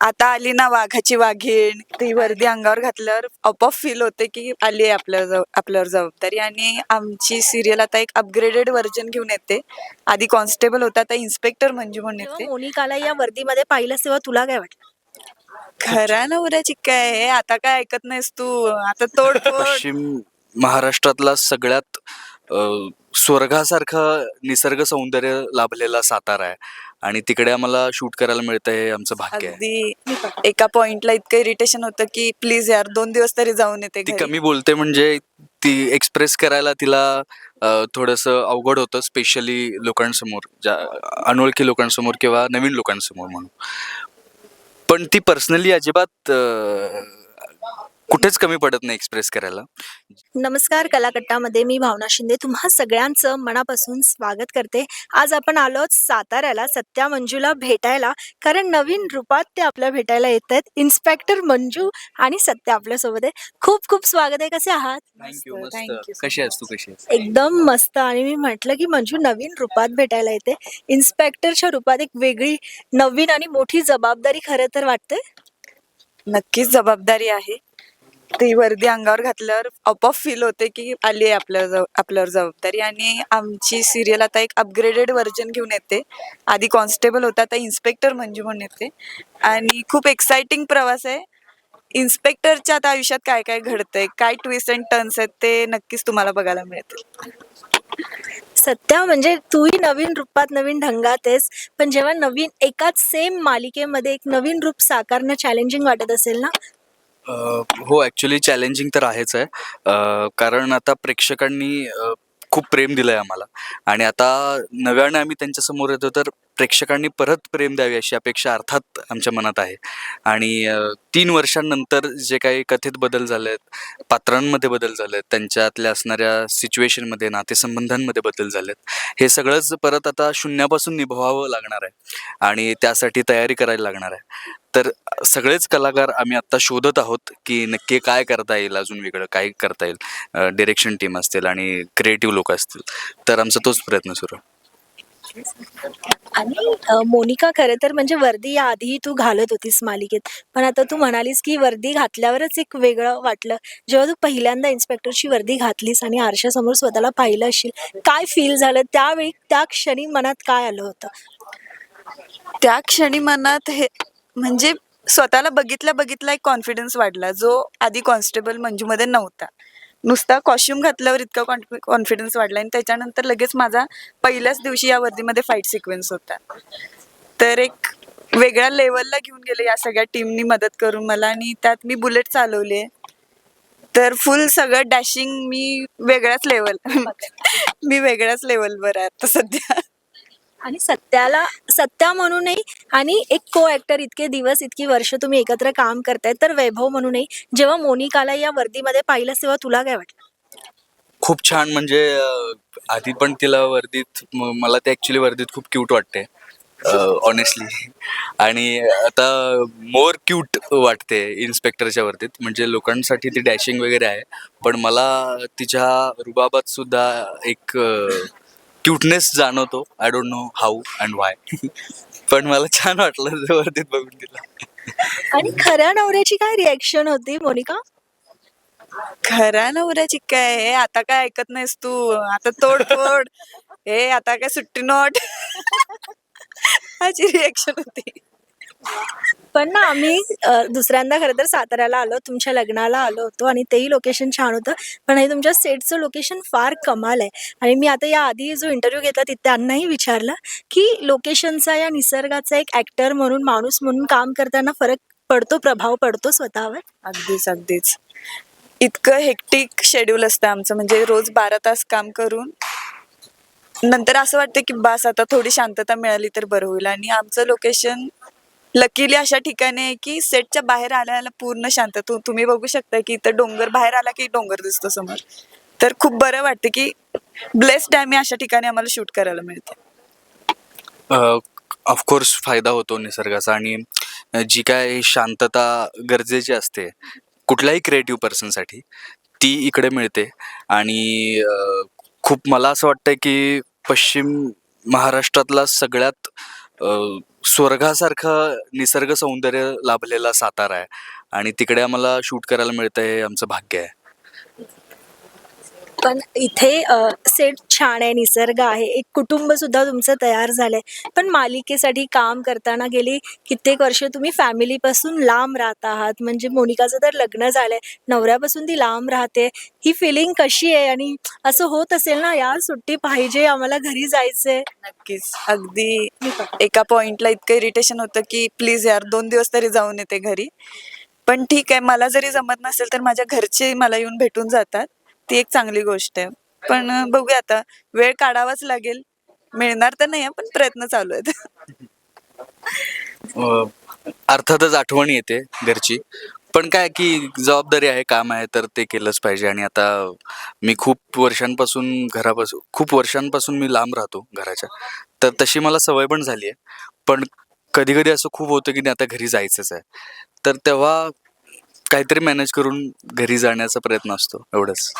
आता आली ना वाघाची वाघीण. ती वर्दी अंगावर घातल्यावर आपोआप फील होते की आली आहे आपल्या आपल्यावर जबाबदारी. आणि आमची सिरियल आता एक अपग्रेडेड व्हर्जन घेऊन येते. आधी कॉन्स्टेबल होता आता इन्स्पेक्टर मंजू म्हणून येते. मोनिकाला या वर्दीमध्ये पाहिलंस तेव्हा तुला काय वाटलं? खरा नवऱ्याची काय आहे. आता काय ऐकत नाहीस तू? आता तोड तोड. पश्चिम महाराष्ट्रातला सगळ्यात अ, स्वर्गासारखं निसर्ग सौंदर्य लाभलेला सातारा आहे. आणि तिकडे आम्हाला शूट करायला मिळतं हे आमचं भाग्य आहे. अगदी. एका पॉइंटला इतकं इरिटेशन होतं की प्लीज यार दोन दिवस तरी जाऊन येते ती घरी. कमी बोलते म्हणजे ती एक्सप्रेस करायला तिला थोडंसं अवघड होतं स्पेशली लोकांसमोर ज्या अनोळखी लोकांसमोर किंवा नवीन लोकांसमोर म्हणून. पण ती पर्सनली अजिबात अ, कुठेच कमी पडत नाही एक्सप्रेस करायला. नमस्कार कलाकट्टामध्ये मी भावना शिंदे. तुम्हा सगळ्यांचं मनापासून स्वागत करते. आज आपण आलो साताऱ्याला सत्या मंजूला भेटायला. कारण नवीन रूपात ते आपल्या भेटायला येत आहेत. इन्स्पेक्टर मंजू आणि सत्या आपल्यासोबत आहे खूप खूप स्वागत आहे. कसे आहात? थँक्यू मस्त, कशी आहेस तू? कशी आहेस? एकदम मस्त. आणि मी म्हटलं की मंजू नवीन रूपात भेटायला येते. इन्स्पेक्टरच्या रूपात एक वेगळी नवीन आणि मोठी जबाबदारी खरं तर वाटते? नक्कीच जबाबदारी आहे. ती वर्दी अंगावर घातल्यावर आपोआप फील होते की आली आहे आपल्या जव- आपल्यावर जबाबदारी. आणि आमची सिरियल आता एक अपग्रेडेड व्हर्जन घेऊन येते. आधी कॉन्स्टेबल होता आता इन्स्पेक्टर मंजू म्हणून येते. आणि खूप एक्साइटिंग प्रवास आहे. इन्स्पेक्टरच्या आता आयुष्यात काय काय घडतंय काय ट्विस्ट अँड टर्न्स आहेत ते नक्कीच तुम्हाला बघायला मिळतील. सत्या म्हणजे तूही नवीन रूपात नवीन ढंगात आहेस पण जेव्हा नवीन एकाच सेम मालिकेमध्ये एक नवीन रूप साकारणं चॅलेंजिंग वाटत असेल ना हो ॲक्च्युली चॅलेंजिंग तर आहेच आहे. कारण आता प्रेक्षकांनी खूप प्रेम दिलं आहे आम्हाला. आणि आता नव्याने आम्ही त्यांच्यासमोर येतो तर प्रेक्षकांनी परत प्रेम द्यावी अशी अपेक्षा अर्थात आमच्या मनात आहे. आणि तीन वर्षांनंतर जे काही कथित बदल झाले आहेत पात्रांमध्ये बदल झाले आहेत त्यांच्यातल्या असणाऱ्या सिच्युएशनमध्ये नातेसंबंधांमध्ये बदल झालेत हे सगळंच परत आता शून्यापासून निभवावं लागणार आहे. आणि त्यासाठी तयारी करायला लागणार आहे. तर सगळेच कलाकार आम्ही आत्ता शोधत आहोत की नक्की काय करता येईल अजून वेगळं काय करता येईल. डिरेक्शन टीम असतील आणि क्रिएटिव्ह लोक असतील. तर आमचा तोच प्रयत्न सुरू आहे. आणि मोनिका खरं तर म्हणजे वर्दी या आधीही तू घालत होतीस मालिकेत. पण आता तू म्हणालीस की वर्दी घातल्यावरच एक वेगळं वाटलं. जेव्हा तू पहिल्यांदा इन्स्पेक्टरची वर्दी घातलीस आणि आरशासमोर स्वतःला पाहिलं असशील काय फील झालं? त्यावेळी त्या क्षणी मनात काय आलं होतं? त्या क्षणी मनात हे म्हणजे स्वतःला बघितल्या बघितला एक कॉन्फिडन्स वाढला जो आधी कॉन्स्टेबल मंजूमध्ये नव्हता. नुसता कॉस्ट्युम घातल्यावर इतका कॉन्फिडन्स वाढला आणि त्याच्यानंतर लगेच माझा पहिल्याच दिवशी या वर्दीमध्ये फाईट सिक्वेन्स होता. तर एक वेगळ्या लेवलला घेऊन गेले या सगळ्या टीमनी मदत करून मला आणि त्यात मी बुलेट चालवले. तर फुल सगळं डॅशिंग मी वेगळ्याच लेवल मी वेगळ्याच लेवलवर आहे आता सध्या. आणि सत्याला सत्या म्हणूनही आणि एक को ऍक्टर इतके दिवस इतकी वर्ष तुम्ही एकत्र काम करताय तर वैभव म्हणूनही जेव्हा मोनिकाला या वर्दीमध्ये पाहिलंस तेव्हा तुला काय वाटलं? खूप छान. म्हणजे आधी पण तिला वर्दीत मला ते ऍक्च्युली वर्दीत खूप क्यूट वाटते. ऑनेस्टली आणि आता मोर क्यूट वाटते इन्स्पेक्टरच्या वर्दीत. म्हणजे लोकांसाठी ती डॅशिंग वगैरे आहे. पण मला तिच्या रुबाबात सुद्धा एक क्यूटनेस जाणवतो. I don't know how and why पण मला छान वाटलं ते वर्दीत बघून तिला आणि खऱ्या नवऱ्याची काय रिॲक्शन होती मोनिका? खरा नवऱ्याची काय? आहे आता काय ऐकत नाहीस तू? आता तोड तोड हे आता काय सुट्टी नोट. ह्याची रिएक्शन होती. पण ना आम्ही दुसऱ्यांदा खरं तर साताऱ्याला आलो तुमच्या लग्नाला आलो होतो आणि तेही लोकेशन छान होतं. पण हे तुमच्या सेटचं लोकेशन फार कमाल आहे. आणि मी आता या आधी जो इंटरव्ह्यू घेतला तिथे त्यांनाही विचारलं की लोकेशनचा या निसर्गाचा एक ऍक्टर म्हणून माणूस म्हणून काम करताना फरक पडतो प्रभाव पडतो स्वतःवर? अगदीच अगदीच. इतकं हेक्टिक शेड्यूल असतं आमचं. म्हणजे रोज बारा तास काम करून नंतर असं वाटतं की बास आता थोडी शांतता मिळाली तर बरं होईल. आणि आमचं लोकेशन लकीली अशा ठिकाणी आहे की सेटच्या बाहेर आल्याला पूर्ण शांत. तू तुम्ही बघू शकता की इथं डोंगर बाहेर आला की डोंगर दिसतो समोर. तर खूप बरं वाटतं की ब्लेस्ड आहे मी अशा ठिकाणी आम्हाला शूट करायला मिळते. ऑफकोर्स फायदा होतो निसर्गाचा आणि जी काय शांतता गरजेची असते कुठल्याही क्रिएटिव्ह पर्सनसाठी ती इकडे मिळते. आणि खूप मला असं वाटतं की पश्चिम महाराष्ट्रातला सगळ्यात स्वर्गासारखं निसर्ग सौंदर्य लाभलेला सातारा आहे. आणि तिकडे आम्हाला शूट करायला मिळतं हे आमचं भाग्य आहे. पण इथे सेट छान आहे निसर्ग आहे. एक कुटुंब सुद्धा तुमचं तयार झालंय. पण मालिकेसाठी काम करताना गेली कित्येक वर्ष तुम्ही फॅमिलीपासून लांब राहत आहात. म्हणजे मोनिकाचं तर लग्न झालंय. नवऱ्यापासून ती लांब राहते. ही फिलिंग कशी आहे? आणि असं होत असेल ना यार सुट्टी पाहिजे आम्हाला घरी जायचंय. नक्कीच. अगदी एका पॉइंटला इतकं इरिटेशन होतं की प्लीज यार दोन दिवस तरी जाऊन येते घरी. पण ठीक आहे मला जरी जमत नसेल तर माझ्या घरचे मला येऊन भेटून जातात. ती एक चांगली गोष्ट आहे. पण बघूया आता. वेळ काढावाच लागेल. मिळणार तर नाही पण प्रयत्न चालू आहेत. अर्थातच आठवण येते घरची. पण काय की जबाबदारी आहे काम आहे तर ते केलंच पाहिजे. आणि आता मी खूप वर्षांपासून घरापासून खूप वर्षांपासून मी लांब राहतो घराच्या. तर तशी मला सवय पण झाली आहे. पण कधी कधी असं खूप होतं की नाही आता घरी जायचंच आहे. तर तेव्हा काहीतरी मॅनेज करून घरी जाण्याचा प्रयत्न असतो एवढंच.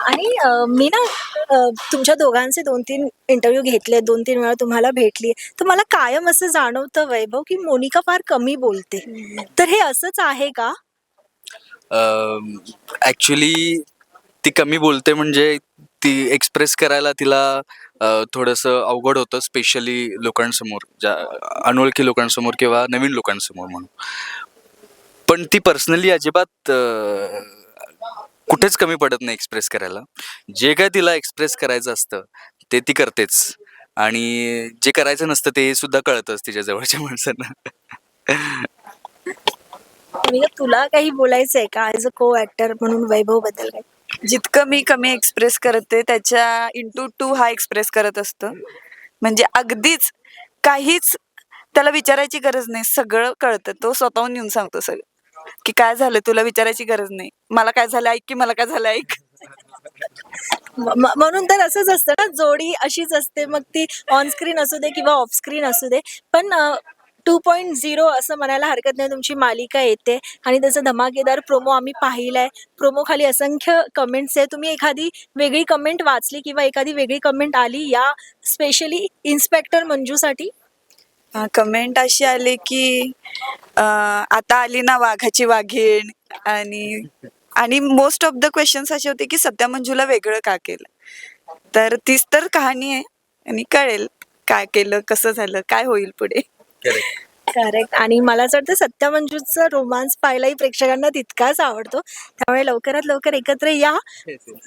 आणि अ, मी ना अ, तुमच्या दोघांचे दोन तीन इंटरव्ह्यू घेतले दोन तीन वेळा तुम्हाला भेटली. तर मला कायम असं जाणवतं वैभव की मोनिका फार कमी बोलते. तर हे असंच आहे का? ॲक्च्युली ती कमी बोलते म्हणजे ती एक्सप्रेस करायला तिला अ, थोडंसं अवघड होतं स्पेशली लोकांसमोर ज्या अनोळखी लोकांसमोर किंवा नवीन लोकांसमोर म्हणून. पण ती पर्सनली अजिबात कुठेच कमी पडत नाही एक्सप्रेस करायला. जे काय तिला एक्सप्रेस करायचं असतं ते ती करतेच. आणि जे करायचं नसतं ते सुद्धा कळतंच तिच्या जवळच्या माणसांना. तुला काही बोलायचं आहे का ॲज अ को ऍक्टर म्हणून वैभवबद्दल काही? जितकं मी कमी एक्सप्रेस करते त्याच्या इंटू टू हा एक्सप्रेस करत असतो. म्हणजे अगदीच काहीच त्याला विचारायची गरज नाही सगळं कळतं. तो स्वतःहून येऊन सांगतो सगळं. की काय झालं? तुला विचारायची गरज नाही. मला काय झालं ऐक की मला काय झालं ऐक. म्हणून तर असंच असतं ना जोडी अशीच असते. मग ती ऑन स्क्रीन असू दे किंवा ऑफ स्क्रीन असू दे. पण टू पॉईंट झिरो असं म्हणायला हरकत नाही. तुमची मालिका येते. आणि त्याचं धमाकेदार प्रोमो आम्ही पाहिलाय. प्रोमो खाली असंख्य कमेंट्स आहे तुम्ही एखादी वेगळी कमेंट वाचली किंवा एखादी वेगळी कमेंट आली या स्पेशली इन्स्पेक्टर मंजूसाठी? कमेंट अशी आली की आता आली ना वाघाची वाघीण आणि आणि मोस्ट ऑफ द क्वेश्चन्स असे होते की सत्या मंजूला वेगळं का केलं? तर तीच तर कहाणी आहे आणि कळेल काय केलं कसं झालं काय होईल पुढे. करेक्ट आणि मला असं वाटतं सत्या मंजूचा रोमांस पाहायलाही प्रेक्षकांना तितकाच आवडतो. त्यामुळे लवकरात लवकर एकत्र या.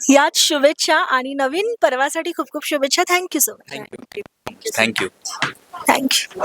याच शुभेच्छा आणि नवीन पर्वासाठी खूप खूप शुभेच्छा. Thank you so much thank you thank you